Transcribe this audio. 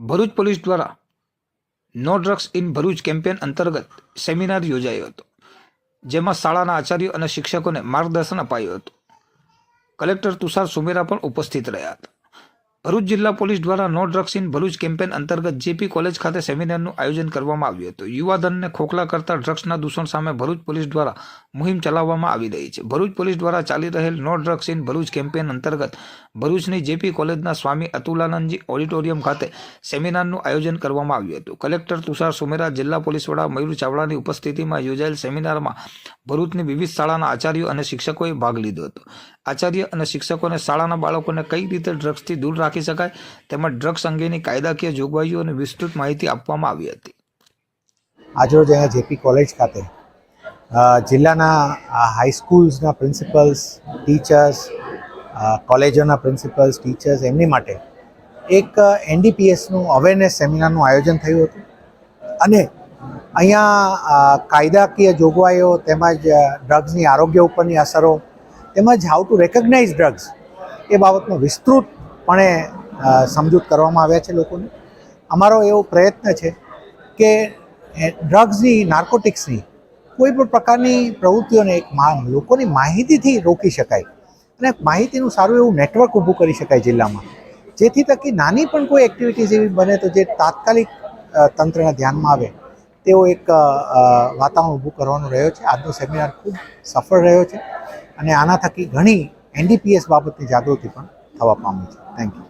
Bharuch police દ્વારા no drugs in Bharuch campaign અંતર્ગત seminar યોજાયો હતો, જેમાં શાળાના આચાર્યો અને શિક્ષકોને માર્ગદર્શન અપાયું હતું. કલેક્ટર તુષાર સુમેરા પણ ઉપસ્થિત રહ્યા હતા. ભરૂચ જિલ્લા પોલીસ દ્વારા no drugs in Bharuch campaign અંતર્ગત જેપી કોલેજ ખાતે સેમિનારનું આયોજન કરવામાં આવ્યું હતું. યુવાધનને ખોખલા કરતા ડ્રગ્સના દૂષણ સામે ભરૂચ પોલીસ દ્વારા મુહિમ ચલાવવામાં આવી રહી છે. ભરૂચ પોલીસ દ્વારા ચાલી રહેલ no drugs in Bharuch campaign અંતર્ગત ભરૂચની જેપી કોલેજના સ્વામી અતુલાનંદજી ઓડિટોરિયમ ખાતે સેમિનારનું આયોજન કરવામાં આવ્યું હતું. કલેક્ટર તુષાર સુમેરા, જિલ્લા પોલીસ વડા મયુર ચાવડાની ઉપસ્થિતિમાં યોજાયેલ સેમિનારમાં ભરૂચની વિવિધ શાળાના આચાર્યો અને શિક્ષકોએ ભાગ લીધો હતો. આચાર્ય અને શિક્ષકોને શાળાના બાળકોને કઈ રીતે ડ્રગ્સથી દૂર રાખી શકાય તેમજ ડ્રગ્સ અંગેની કાયદાકીય જોગવાઈઓ અને વિસ્તૃત માહિતી આપવામાં આવી હતી. આજરોજ અહીંયા જેપી કોલેજ ખાતે જિલ્લાના હાઈસ્કૂલ્સના પ્રિન્સિપલ્સ ટીચર્સ કોલેજોના પ્રિન્સિપલ્સ ટીચર્સ એમની માટે એક એનડીપીએસનું અવેરનેસ સેમિનારનું આયોજન થયું હતું. અને અહીંયા કાયદાકીય જોગવાઈઓ તેમજ ડ્રગ્સની આરોગ્ય ઉપરની અસરો તેમજ હાઉ ટુ રેકગ્નાઇઝ ડ્રગ્સ એ બાબતનો વિસ્તૃતપણે સમજૂત કરવામાં આવ્યા છે લોકોને. અમારો એવો પ્રયત્ન છે કે ડ્રગ્સની નાર્કોટિક્સની કોઈ પણ પ્રકારની પ્રવૃત્તિઓને એક લોકોની માહિતીથી રોકી શકાય અને માહિતીનું સારું એવું નેટવર્ક ઊભું કરી શકાય જિલ્લામાં. જેથી તકી નાની પણ કોઈ એક્ટિવિટીઝ એવી બને તો જે તાત્કાલિક તંત્રને ધ્યાનમાં આવે તેવો એક વાતાવરણ ઊભું કરવાનો રહ્યો છે. આજનો સેમિનાર ખૂબ સફળ રહ્યો છે અને આના થકી ઘણી એનડીપીએસ બાબતની જાગૃતિ પણ થવા પામી છે. Thank you